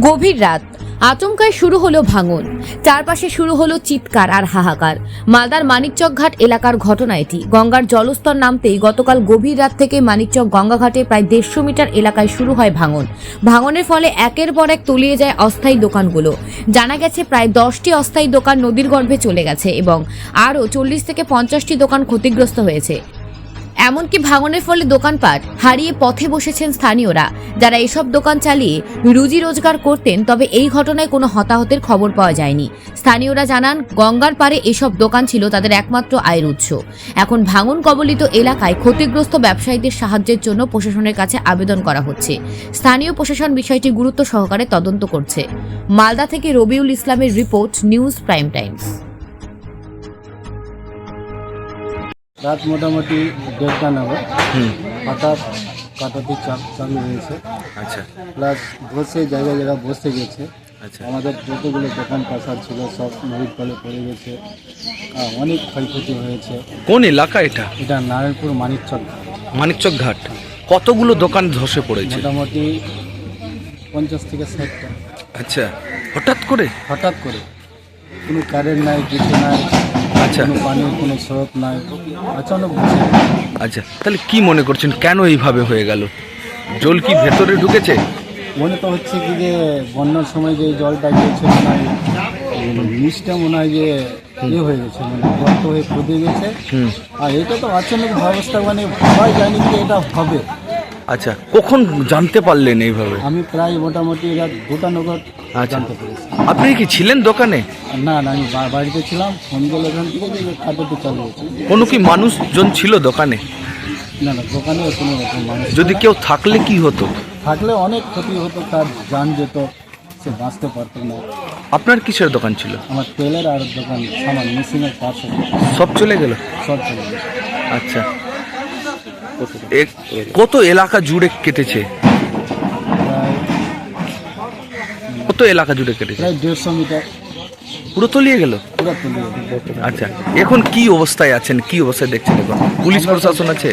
গভীর রাত। আচমকায় শুরু হলো ভাঙন। চারপাশে শুরু হলো চিৎকার আর হাহাকার। মালদার মানিকচক ঘাট এলাকার ঘটনা এটি। গঙ্গার জলস্তর নামতেই গতকাল গভীর রাত থেকে মানিকচক গঙ্গাঘাটে প্রায় দেড়শো মিটার এলাকায় শুরু হয় ভাঙন। ভাঙনের ফলে একের পর এক তলিয়ে যায় অস্থায়ী দোকানগুলো। জানা গেছে প্রায় দশটি অস্থায়ী দোকান নদীর গর্ভে চলে গেছে এবং আরও চল্লিশ থেকে পঞ্চাশটি দোকান ক্ষতিগ্রস্ত হয়েছে। এমনকি ভাঙনের ফলে দোকানপাট হারিয়ে পথে বসেছেন স্থানীয়রা। যারা এসব দোকান চালিয়ে রুজি রোজগার করতেন, তবে এই ঘটনায় কোনো হতাহতের খবর পাওয়া যায়নি। স্থানীয়রা জানান, গঙ্গার পারে এসব দোকান ছিল তাদের একমাত্র আয়ের উৎস। এখন ভাঙন কবলিত এলাকায় ক্ষতিগ্রস্ত ব্যবসায়ীদের সাহায্যের জন্য প্রশাসনের কাছে আবেদন করা হচ্ছে। স্থানীয় প্রশাসন বিষয়টি গুরুত্ব সহকারে তদন্ত করছে। মালদা থেকে রবিউল ইসলামের রিপোর্ট, নিউজ প্রাইম টাইমস। রাত মোটামুটি দেড়টা নাগাদ হঠাৎ কাটাতে চাপ চালু হয়েছে। আচ্ছা। প্লাস বসে জায়গায় জায়গায় বসে গেছে আচ্ছা। আমাদের যতগুলো দোকান পাশার ছিল সব নদীর তলে পড়ে গেছে। আহ, অনেক ক্ষয়ক্ষতি হয়েছে। কোন এলাকা এটা? এটা নারায়ণপুর মানিকচক মানিকচক ঘাট। কতগুলো দোকান ধসে পড়েছে? মোটামুটি পঞ্চাশ থেকে ষাটটা। আচ্ছা। হঠাৎ করে? হঠাৎ করে। কোনো কারেন্ট নাই কিছু নাই। আচ্ছা। পানির কোনো স্রোত নাই। অচানক আচ্ছা তাহলে কি মনে করছেন কেন এইভাবে হয়ে গেল? জল কি ভেতরে ঢুকেছে? মনে তো হচ্ছে কি যে বন্যার সময় যে জলটা গিয়েছে মনে হয় নিচটা মনে হয় যে ইয়ে হয়ে গেছে মানে গর্ত হয়ে খুঁজে গেছে। আর এটা তো আচমক ব্যবস্থা মানে ভাবাই জানি যে এটা হবে। আচ্ছা কখন জানতে পারলেন এইভাবে? আমি প্রায় মোটামুটি রাত দুটা নগর আচ্ছা। জানতে পেরেছি। আপনি কি ছিলেন দোকানে? না না আমি বা- বাড়িতে ছিলাম ফোন করলে এখান থেকে যে কাটাতে চালু হয়েছে কোনো কি মানুষজন ছিল দোকানে? না না দোকানে কোনো রকম মানুষ যদি কেউ থাকলে কি হতো? থাকলে অনেক ক্ষতি হতো তার যান যেত সে বাঁচতে পারতো না। আপনার কিসের দোকান ছিল? আমার তেলের আর দোকান সামান মেশিনের পাশে সব চলে গেল? সব চলে গেছে আচ্ছা। কত এলাকা জুড়ে কেটেছে? কত এলাকা জুড়ে কেটেছে? দেড়শো মিটার। পুরো তলিয়ে গেল। আচ্ছা এখন কি অবস্থায় আছেন? কি অবস্থায় দেখছেন এখন? পুলিশ প্রশাসন আছে?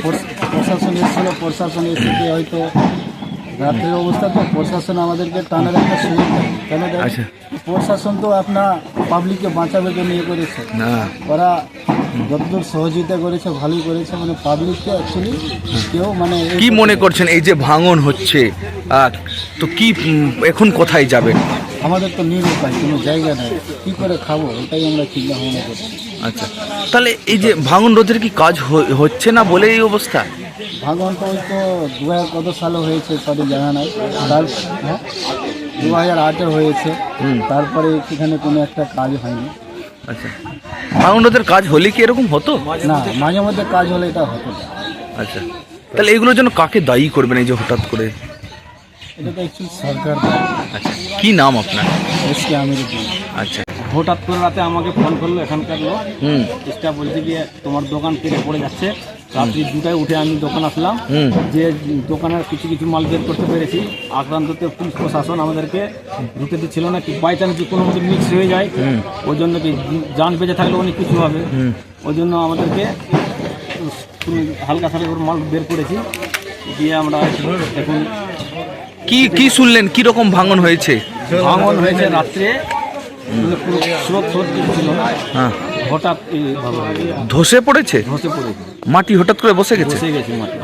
প্রশাসন এসেছিল প্রশাসন এসে হয়তো রাত্রের অবস্থা তো প্রশাসন আমাদেরকে টানার একটা সুযোগ দেয়। কেন? আচ্ছা। প্রশাসন তো আপনার পাবলিককে বাঁচাবে তো নিয়ে করেছে। না। ওরা যতদূর সহযোগিতা করেছে ভালোই করেছে মানে পাবলিককে অ্যাকচুয়ালি কেউ মানে কি মনে করছেন এই যে ভাঙন হচ্ছে তো কি এখন কোথায় যাবেন? আমাদের তো নিরুপায় কোনো জায়গা নেই। কী করে খাব ওটাই আমরা চিন্তা ভাবনা করছি। আচ্ছা তাহলে এই যে ভাঙন রোধের কি কাজ হচ্ছে না বলে এই অবস্থা? ভাঙনটা তো ওই তো দু হাজার কত সালে হয়েছে সঠিক জানা নাই। তার হ্যাঁ? দু হাজার আটে হয়েছে। তারপরে সেখানে কোনো একটা কাজ হয়নি। আচ্ছা। রোধের কাজ হলে কি এরকম হতো? না মাঝে মধ্যে কাজ হলে এটা হতো। না আচ্ছা। তাহলে এগুলোর জন্য কাকে দায়ী করবেন এই যে হঠাৎ করে? এটা তো অ্যাকচুয়ালি সরকার দেয়। আচ্ছা। কি নাম আপনার? এসকে আমির আচ্ছা। হঠাৎ করে রাতে আমাকে ফোন করল এখানকার লোক। হুম। স্টাফ বলছে গিয়ে তোমার দোকান কেটে পড়ে যাচ্ছে। রাত্রি দুটায় উঠে আমি দোকান আসলাম। যে দোকানের কিছু কিছু মাল বের করতে পেরেছি। আক্রান্ততে পুলিশ প্রশাসন আমাদেরকে ঢুকে দিচ্ছিল না কি বাই চান্স কোনো কিছু মিক্স হয়ে যায়। ওই জন্য কি যান বেঁচে থাকলে অনেক কিছু হবে। ওই জন্য আমাদেরকে হালকা করে মাল বের করেছি। দিয়ে আমরা এখন কি কি শুনলেন? কি রকম ভাঙন হয়েছে? ভাঙন হয়েছে রাত্রে। মানে স্রোত ছিল না। হ্যাঁ। হঠাৎ। ধসে পড়েছে? ধসে পড়েছে। মাটি হঠাৎ করে বসে গেছে? বসে গেছে মাটি।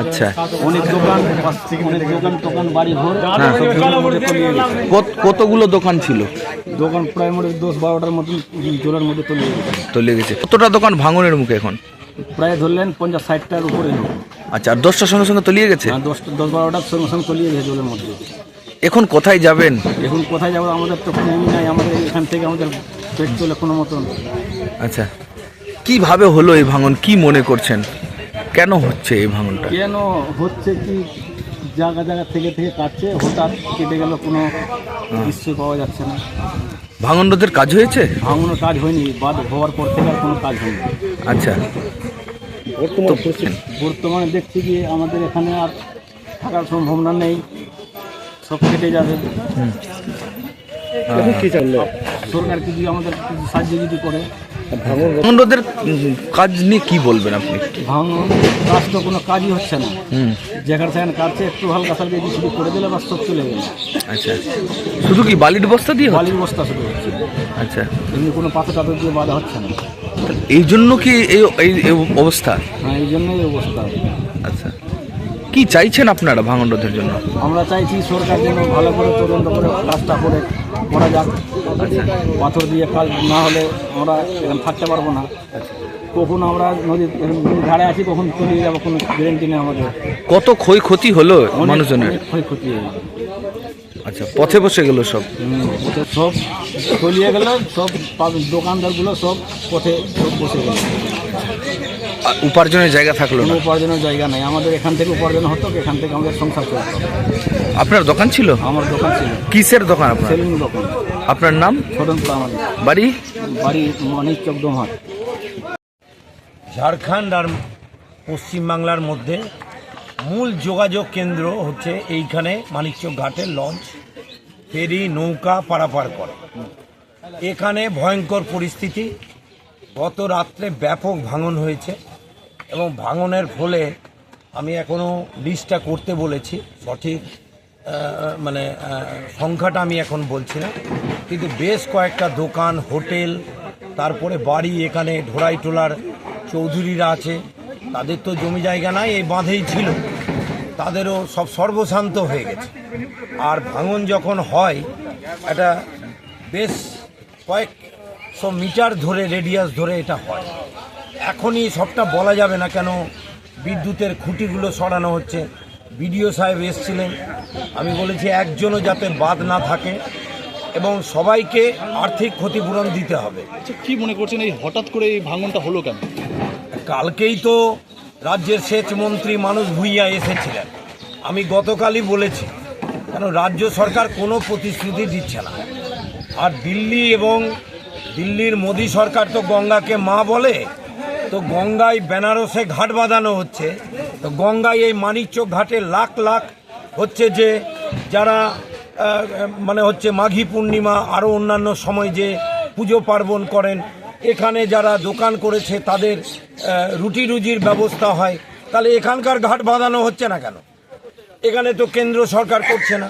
আচ্ছা। অনেক দোকান অনেক দোকান টোকান বাড়ি ঘর। হ্যাঁ। কতগুলো দোকান ছিল? দোকান প্রায় মোটে দশ বারোটার মতন জলের মধ্যে তলিয়ে গেছে। তলিয়ে গেছে। কতটা দোকান ভাঙনের মুখে এখন? প্রায় ধরলেন পঞ্চাশ ষাটটার উপরে। আচ্ছা আর দশটার সঙ্গে সঙ্গে তলিয়ে গেছে? আর দশটা দশ বারোটার সঙ্গে সঙ্গে তলিয়ে গেছে জলের মধ্যে। এখন কোথায় যাবেন? এখন কোথায় যাব আমাদের তো নাই। আমাদের এখান থেকে আমাদের পেট চলে কোনো মতন। আচ্ছা। কীভাবে হলো এই ভাঙন? কি মনে করছেন? কেন হচ্ছে এই ভাঙনটা? কেন হচ্ছে কি? জায়গা জায়গা থেকে থেকে কাটছে হঠাৎ কেটে গেল কোনো দৃশ্য পাওয়া যাচ্ছে না। ভাঙন রোধের কাজ হয়েছে? ভাঙনের কাজ হয়নি বাদ হওয়ার পর থেকে আর কোনো কাজ হয়নি। আচ্ছা। তো বর্তমানে দেখছি কি আমাদের এখানে আর থাকার সম্ভাবনা নেই সব কেটে যাবে। সরকার কিছু আমাদের কিছু সাহায্য যদি করে ভাঙনরোধের কাজ নিয়ে কি বলবেন আপনি? ভাঙন কাজ তো কোনো কাজই হচ্ছে না। যেখানে সেখানে কাটছে একটু হালকা সালকে এদিক সেদিক করে দিলে বা সব চলে গেল। আচ্ছা শুধু কি বালির বস্তা দিয়ে? বালির বস্তা শুধু হচ্ছে। আচ্ছা। এমনি কোনো পাথর টাথর দিয়ে বাঁধা হচ্ছে না। এই জন্য কি এই এই- অবস্থা? হ্যাঁ এই জন্যই অবস্থা। আচ্ছা। কি চাইছেন আপনারা ভাঙন রোধের জন্য? আমরা চাইছি সরকার যেন ভালো করে তদন্ত করে কাজটা করে করা যাক। আচ্ছা পাথর দিয়ে কাজ না হলে আমরা এরকম থাকতে পারব না। কখন আমরা নদীর ধারে আছি কখন চলে যাব কোনো গ্যারেন্টি নেই আমাদের। কত ক্ষয়ক্ষতি হলো মানুষজনের? ক্ষয়ক্ষতি। আচ্ছা পথে বসে গেল সব? সব তলিয়ে গেল সব দোকানদারগুলো সব পথে সব বসে গেল। উপার্জনের জায়গা থাকল না? উপার্জনের জায়গা নাই। আমাদের এখান থেকে উপার্জন হতো এখান থেকে আমাদের সংসার চলতো। আপনার দোকান ছিল? আমার দোকান ছিল। কিসের দোকান আপনার? সেলিং দোকান। আপনার নাম? ছোটন প্রামাণিক। বাড়ি? বাড়ি মানিক চক ডোমহাট ঝাড়খণ্ড আর পশ্চিমবাংলার মধ্যে মূল যোগাযোগ কেন্দ্র হচ্ছে এইখানে মানিকচক ঘাটের লঞ্চ। ফেরি, নৌকা পারাপার করে। এখানে ভয়ঙ্কর পরিস্থিতি। গত রাত্রে ব্যাপক ভাঙন হয়েছে এবং ভাঙনের ফলে আমি এখনও লিস্টটা করতে বলেছি। সঠিক মানে সংখ্যাটা আমি এখন বলছি না। কিন্তু বেশ কয়েকটা দোকান, হোটেল, তারপরে বাড়ি এখানে ঢোড়াই টোলার চৌধুরীরা আছে। তাদের তো জমি জায়গা নাই, এই বাঁধেই ছিল। তাদেরও সব সর্বশান্ত হয়ে গেছে। আর ভাঙন যখন হয় এটা বেশ কয়েকশো মিটার ধরে রেডিয়াস ধরে এটা হয়। এখনই সবটা বলা যাবে না কেন বিদ্যুতের খুঁটিগুলো সরানো হচ্ছে। বিডিও সাহেব এসছিলেন। আমি বলেছি একজনও যাতে বাদ না থাকে এবং সবাইকে আর্থিক ক্ষতিপূরণ দিতে হবে। আচ্ছা কি মনে করছেন এই হঠাৎ করে এই ভাঙনটা হলো কেন? কালকেই তো রাজ্যের সেচ মন্ত্রী মানুষ ভুইয়া এসেছিলেন। আমি গতকালই বলেছি, কেন রাজ্য সরকার কোনো প্রতিশ্রুতি দিচ্ছে না। আর দিল্লি এবং দিল্লির মোদী সরকার তো গঙ্গাকে মা বলে, তো গঙ্গায় বেনারসে ঘাট বাঁধানো হচ্ছে, তো গঙ্গায় এই মানিকচক ঘাটে লাখ লাখ হচ্ছে যে, যারা মানে হচ্ছে মাঘী পূর্ণিমা, আরও অন্যান্য সময় যে পুজো পার্বণ করেন এখানে যারা দোকান করেছে, তাদের রুটি রুজির ব্যবস্থা হয়। তাহলে এখানকার ঘাট বাঁধানো হচ্ছে না কেন? এখানে তো কেন্দ্র সরকার করছে না।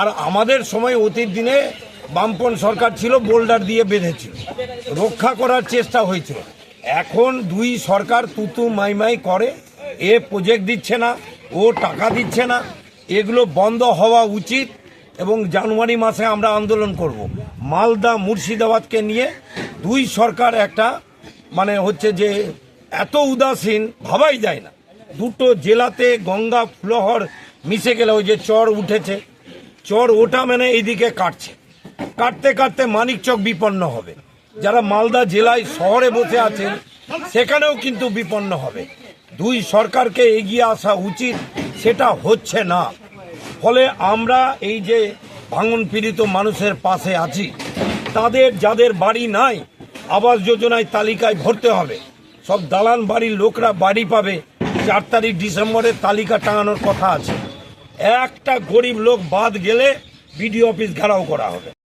আর আমাদের সময় অতীত দিনে বামপন সরকার ছিল, বোল্ডার দিয়ে বেঁধেছিল। রক্ষা করার চেষ্টা হয়েছিল। এখন দুই সরকার তুতু মাইমাই করে, এ প্রজেক্ট দিচ্ছে না, ও টাকা দিচ্ছে না। এগুলো বন্ধ হওয়া উচিত। এবং জানুয়ারি মাসে আমরা আন্দোলন করব। মালদা মুর্শিদাবাদকে নিয়ে দুই সরকার একটা মানে হচ্ছে যে এত উদাসীন, ভাবাই যায় না। দুটো জেলাতে গঙ্গা ফ্লোহর মিশে গেলে ওই যে চর উঠেছে। চর ওটা মানে এইদিকে কাটছে। কাটতে কাটতে মানিকচক বিপন্ন হবে। যারা মালদা জেলায় শহরে বসে আছেন, সেখানেও কিন্তু বিপন্ন হবে। দুই সরকারকে এগিয়ে আসা উচিত, সেটা হচ্ছে না। ফলে আমরা এই যে ভাঙন পীড়িত মানুষের পাশে আছি, তাদের, যাদের বাড়ি নাই, আবাস যোজনায় তালিকায় ভরতে হবে। সব দালান বাড়ির লোকরা বাড়ি পাবে, চার তারিখ ডিসেম্বরের তালিকা টাঙানোর কথা আছে। একটা গরিব লোক বাদ গেলে বিডিও অফিস ঘেরাও করা হবে।